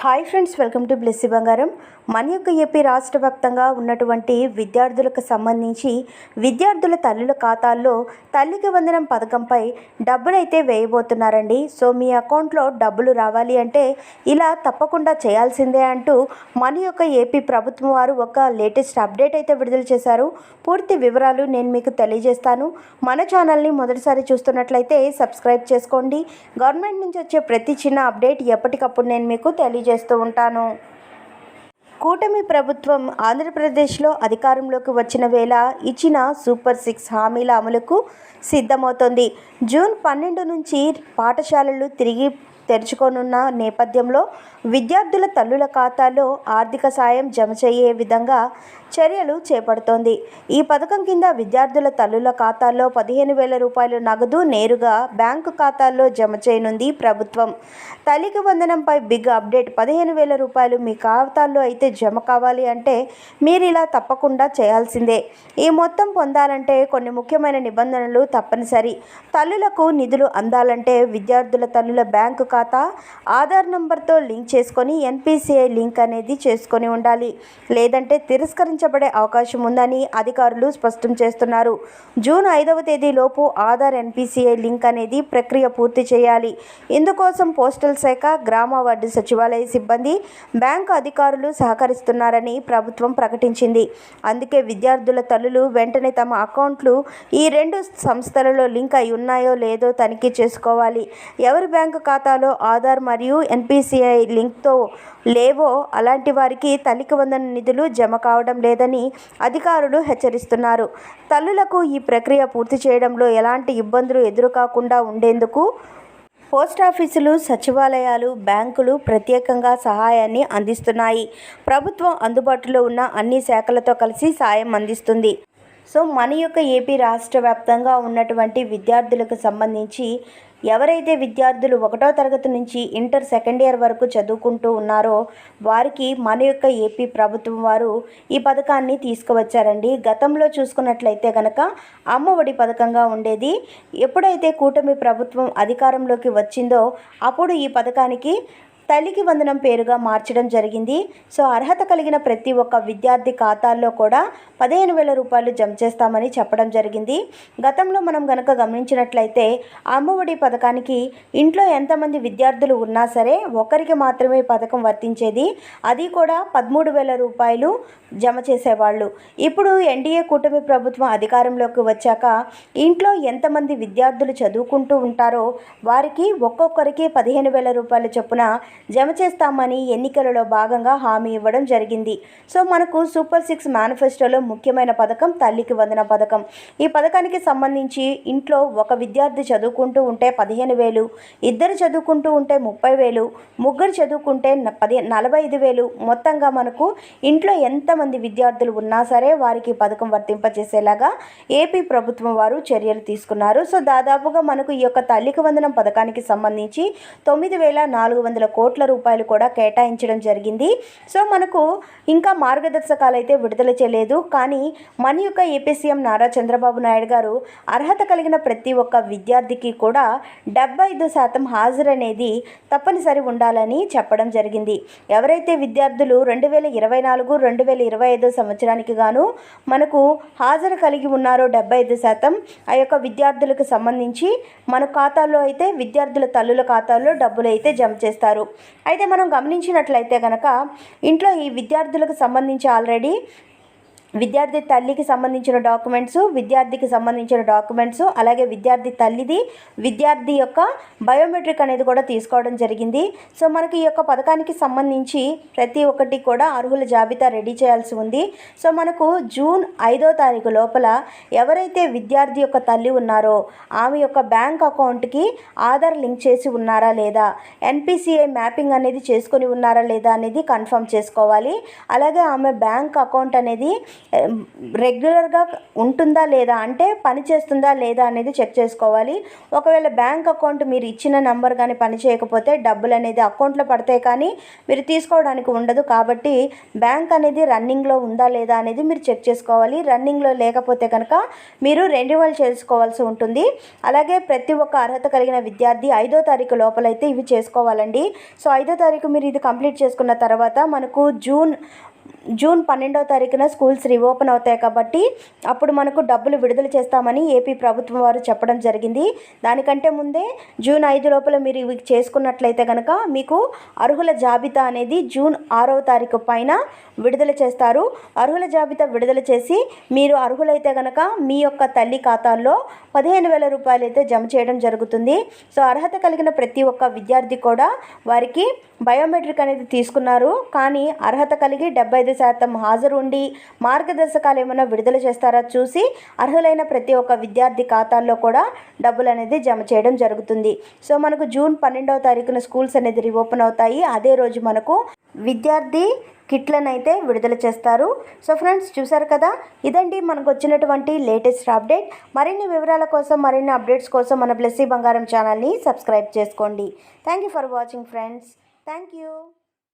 Hi friends welcome to Blessy Bangaram. మన యొక్క AP రాష్ట్ర వ్యాప్తంగా ఉన్నటువంటి విద్యార్థులకు సంబంధించి విద్యార్థుల తల్లుల ఖాతాల్లో తల్లికి వందనం పథకంపై డబ్బులైతే వేయబోతున్నారండి. సో మీ అకౌంట్లో డబ్బులు రావాలి అంటే ఇలా తప్పకుండా చేయాల్సిందే అంటూ మన యొక్క ఏపీ ప్రభుత్వం వారు ఒక లేటెస్ట్ అప్డేట్ అయితే విడుదల చేశారు. పూర్తి వివరాలు నేను మీకు తెలియజేస్తాను. మన ఛానల్ని మొదటిసారి చూస్తున్నట్లయితే సబ్స్క్రైబ్ చేసుకోండి. గవర్నమెంట్ నుంచి వచ్చే ప్రతి చిన్న అప్డేట్ ఎప్పటికప్పుడు నేను మీకు తెలియజేస్తూ ఉంటాను. కూటమి ప్రభుత్వం ఆంధ్రప్రదేశ్లో అధికారంలోకి వచ్చిన వేళ ఇచ్చిన సూపర్ సిక్స్ హామీల అమలుకు సిద్ధమవుతోంది. జూన్ పన్నెండు నుంచి పాఠశాలలు తిరిగి తెరుచుకోనున్న నేపథ్యంలో విద్యార్థుల తల్లుల ఖాతాలో ఆర్థిక సాయం జమ చేయే విధంగా చర్యలు చేపడుతోంది. ఈ పథకం కింద విద్యార్థుల తల్లుల ఖాతాల్లో పదిహేను వేల రూపాయలు నగదు నేరుగా బ్యాంకు ఖాతాల్లో జమ చేయనుంది ప్రభుత్వం. తల్లికి వందనంపై బిగ్ అప్డేట్ పదిహేను వేల రూపాయలు మీ ఖాతాల్లో అయితే జమ కావాలి అంటే మీరు ఇలా తప్పకుండా చేయాల్సిందే. ఈ మొత్తం పొందాలంటే కొన్ని ముఖ్యమైన నిబంధనలు తప్పనిసరి. తల్లులకు నిధులు అందాలంటే విద్యార్థుల తల్లుల బ్యాంకు ఖాతా ఆధార్ నంబర్తో లింక్ చేసుకొని ఎన్పిసిఐ లింక్ అనేది చేసుకొని ఉండాలి. లేదంటే తిరస్కరించబడే అవకాశం ఉందని అధికారులు స్పష్టం చేస్తున్నారు. జూన్ ఐదవ తేదీలోపు ఆధార్ ఎన్పిసిఐ లింక్ అనేది ప్రక్రియ పూర్తి చేయాలి. ఇందుకోసం పోస్టల్ శాఖ గ్రామ వార్డు సచివాలయ సిబ్బంది బ్యాంకు అధికారులు సహకరిస్తున్నారని ప్రభుత్వం ప్రకటించింది. అందుకే విద్యార్థుల తల్లులు వెంటనే తమ అకౌంట్లు ఈ రెండు సంస్థలలో లింక్ అయి ఉన్నాయో లేదో తనిఖీ చేసుకోవాలి. ఎవరి బ్యాంకు ఖాతాలో ఆధార్ మరియు ఎన్పిసిఐ లింక్తో లేవో అలాంటి వారికి తల్లికి వందన నిధులు జమ కావడం లేదని అధికారులు హెచ్చరిస్తున్నారు. తల్లులకు ఈ ప్రక్రియ పూర్తి చేయడంలో ఎలాంటి ఇబ్బందులు ఎదురుకాకుండా ఉండేందుకు పోస్ట్ ఆఫీసులు సచివాలయాలు బ్యాంకులు ప్రత్యేకంగా సహాయాన్ని అందిస్తున్నాయి. ప్రభుత్వం అందుబాటులో ఉన్న అన్ని శాఖలతో కలిసి సాయం అందిస్తుంది. సో మన యొక్క ఏపీ రాష్ట్ర వ్యాప్తంగా ఉన్నటువంటి విద్యార్థులకు సంబంధించి ఎవరైతే విద్యార్థులు ఒకటో తరగతి నుంచి ఇంటర్ సెకండ్ ఇయర్ వరకు చదువుకుంటూ ఉన్నారో వారికి మన యొక్క ఏపీ ప్రభుత్వం వారు ఈ పథకాన్ని తీసుకువచ్చారండి. గతంలో చూసుకున్నట్లయితే కనుక అమ్మఒడి పథకంగా ఉండేది. ఎప్పుడైతే కూటమి ప్రభుత్వం అధికారంలోకి వచ్చిందో అప్పుడు ఈ పథకానికి తల్లికి వందనం పేరుగా మార్చడం జరిగింది. సో అర్హత కలిగిన ప్రతి ఒక్క విద్యార్థి ఖాతాల్లో కూడా పదిహేను వేల రూపాయలు జమ చేస్తామని చెప్పడం జరిగింది. గతంలో మనం గనక గమనించినట్లయితే అమ్మఒడి పథకానికి ఇంట్లో ఎంతమంది విద్యార్థులు ఉన్నా సరే ఒకరికి మాత్రమే పథకం వర్తించేది. అది కూడా పదమూడు వేల రూపాయలు జమ చేసేవాళ్ళు. ఇప్పుడు ఎన్డీఏ కూటమి ప్రభుత్వం అధికారంలోకి వచ్చాక ఇంట్లో ఎంతమంది విద్యార్థులు చదువుకుంటూ ఉంటారో వారికి ఒక్కొక్కరికి పదిహేను వేల రూపాయల చొప్పున జమ చేస్తామని ఎన్నికలలో భాగంగా హామీ ఇవ్వడం జరిగింది. సో మనకు సూపర్ సిక్స్ మేనిఫెస్టోలో ముఖ్యమైన పథకం తల్లికి వందన పథకం. ఈ పథకానికి సంబంధించి ఇంట్లో ఒక విద్యార్థి చదువుకుంటూ ఉంటే పదిహేను వేలు ఇద్దరు చదువుకుంటూ ఉంటే ముప్పై వేలు ముగ్గురు చదువుకుంటే పది నలభై ఐదు వేలు. మొత్తంగా మనకు ఇంట్లో ఎంతమంది విద్యార్థులు ఉన్నా సరే వారికి పథకం వర్తింపజేసేలాగా ఏపీ ప్రభుత్వం వారు చర్యలు తీసుకున్నారు. సో దాదాపుగా మనకు ఈ యొక్క తల్లికి వందనం పథకానికి సంబంధించి తొమ్మిది వేల నాలుగు వందల కోట్లు కోట్ల రూపాయలు కూడా కేటాయించడం జరిగింది. సో మనకు ఇంకా మార్గదర్శకాలు అయితే విడుదల చేయలేదు. కానీ మన యొక్క ఏపీ సీఎం నారా చంద్రబాబు నాయుడు గారు అర్హత కలిగిన ప్రతి ఒక్క విద్యార్థికి కూడా డెబ్బై ఐదు శాతం హాజరు అనేది తప్పనిసరి ఉండాలని చెప్పడం జరిగింది. ఎవరైతే విద్యార్థులు రెండు వేల ఇరవై నాలుగు రెండు వేల ఇరవై ఐదు సంవత్సరానికి గాను మనకు హాజరు కలిగి ఉన్నారో డెబ్బై ఐదు శాతం ఆ యొక్క విద్యార్థులకు సంబంధించి మన ఖాతాలో అయితే విద్యార్థుల తల్లుల ఖాతాల్లో డబ్బులు అయితే జమ చేస్తారు. అయితే మనం గమనించినట్లయితే కనుక ఇంట్లో ఈ విద్యార్థులకు సంబంధించి ఆల్రెడీ విద్యార్థి తల్లికి సంబంధించిన డాక్యుమెంట్స్ విద్యార్థికి సంబంధించిన డాక్యుమెంట్స్ అలాగే విద్యార్థి తల్లిది విద్యార్థి యొక్క బయోమెట్రిక్ అనేది కూడా తీసుకోవడం జరిగింది. సో మనకి ఈ యొక్క పథకానికి సంబంధించి ప్రతి ఒక్కటి కూడా అర్హుల జాబితా రెడీ చేయాల్సి ఉంది. సో మనకు జూన్ ఐదో తారీఖు లోపల ఎవరైతే విద్యార్థి యొక్క తల్లి ఉన్నారో ఆమె యొక్క బ్యాంక్ అకౌంట్కి ఆధార్ లింక్ చేసి ఉన్నారా లేదా ఎన్పిసిఐ మ్యాపింగ్ అనేది చేసుకొని ఉన్నారా లేదా అనేది కన్ఫర్మ్ చేసుకోవాలి. అలాగే ఆమె బ్యాంక్ అకౌంట్ అనేది రెగ్యులర్గా ఉంటుందా లేదా? అంటే పని చేస్తుందా లేదా అనేది చెక్ చేసుకోవాలి. ఒకవేళ బ్యాంక్ అకౌంట్ మీరు ఇచ్చిన నంబర్ కానీ పని చేయకపోతే డబ్బులు అనేది అకౌంట్లో పడతాయి కానీ మీరు తీసుకోవడానికి ఉండదు. కాబట్టి బ్యాంక్ అనేది రన్నింగ్లో ఉందా లేదా అనేది మీరు చెక్ చేసుకోవాలి. రన్నింగ్లో లేకపోతే కనుక మీరు రెన్యువల్ చేసుకోవాల్సి ఉంటుంది. అలాగే ప్రతి ఒక్క అర్హత కలిగిన విద్యార్థి ఐదో తారీఖు లోపలైతే ఇవి చేసుకోవాలండి. సో ఐదో తారీఖు మీరు ఇది కంప్లీట్ చేసుకున్న తర్వాత మనకు జూన్ జూన్ పన్నెండవ తారీఖున స్కూల్స్ రీఓపెన్ అవుతాయి కాబట్టి అప్పుడు మనకు డబ్బులు విడుదల చేస్తామని ఏపీ ప్రభుత్వం వారు చెప్పడం జరిగింది. దానికంటే ముందే జూన్ ఐదు లోపల మీరు ఇవి చేసుకున్నట్లయితే కనుక మీకు అర్హుల జాబితా అనేది జూన్ ఆరవ తారీఖు పైన విడుదల చేస్తారు. అర్హుల జాబితా విడుదల చేసి మీరు అర్హులైతే కనుక మీ యొక్క తల్లి ఖాతాల్లో పదిహేను వేల రూపాయలు అయితే జమ చేయడం జరుగుతుంది. సో అర్హత కలిగిన ప్రతి ఒక్క విద్యార్థి కూడా వారికి బయోమెట్రిక్ అనేది తీసుకున్నారు. కానీ అర్హత కలిగి డెబ్బై ఐదు శాతం హాజరు ఉండి మార్గదర్శకాలు ఏమైనా విడుదల చేస్తారా చూసి అర్హులైన ప్రతి ఒక్క విద్యార్థి ఖాతాల్లో కూడా డబ్బులు అనేది జమ చేయడం జరుగుతుంది. సో మనకు జూన్ పన్నెండవ తారీఖున స్కూల్స్ అనేది రీఓపెన్ అవుతాయి. అదే రోజు మనకు విద్యార్థి కిట్లను అయితే విడుదల చేస్తారు. సో ఫ్రెండ్స్ చూసారు కదా? ఇదండి మనకు వచ్చినటువంటి లేటెస్ట్ అప్డేట్. మరిన్ని వివరాల కోసం మరిన్ని అప్డేట్స్ కోసం మన బ్లెస్సీ బంగారం ఛానల్ని సబ్స్క్రైబ్ చేసుకోండి. Thank you for watching friends. Thank you.